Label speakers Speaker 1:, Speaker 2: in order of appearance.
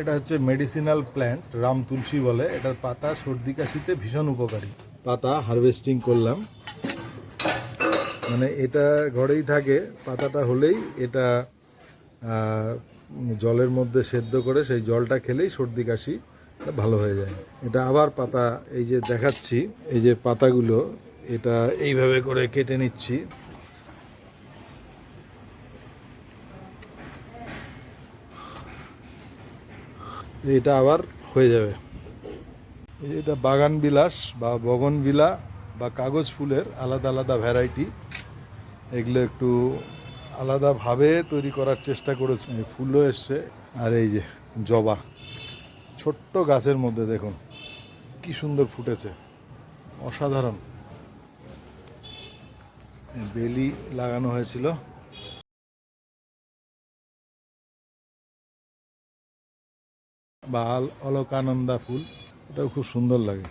Speaker 1: এটা হচ্ছে medicinal plant Ram তুলসী বলে। এটার পাতা সর্দি কাশিতে ভীষণ উপকারী। পাতা হারভেস্টিং করলাম। মানে এটা ঘরেই থাকে, পাতাটা হলেই এটা জলের মধ্যে সেদ্ধ করে সেই জলটা খেলেই সর্দি কাশি ভালো হয়ে যায়। এটা আবার পাতা, এই যে দেখাচ্ছি, এই যে পাতাগুলো, এটা এইভাবে করে কেটে নিচ্ছি। এটা আবার হয়ে যাবে। এটা বাগান বিলাস বা বগন বিলা বা কাগজ ফুলের আলাদা আলাদা ভ্যারাইটি এগুলো একটু আলাদাভাবে তৈরি করার চেষ্টা করেছে। ফুলও এসছে। আর এই যে জবা, ছোট্ট গাছের মধ্যে দেখুন, কি সুন্দর ফুটেছে। অসাধারণ। বেলি লাগানো হয়েছিল। বা অলকানন্দা ফুল এটাও খুব সুন্দর লাগে।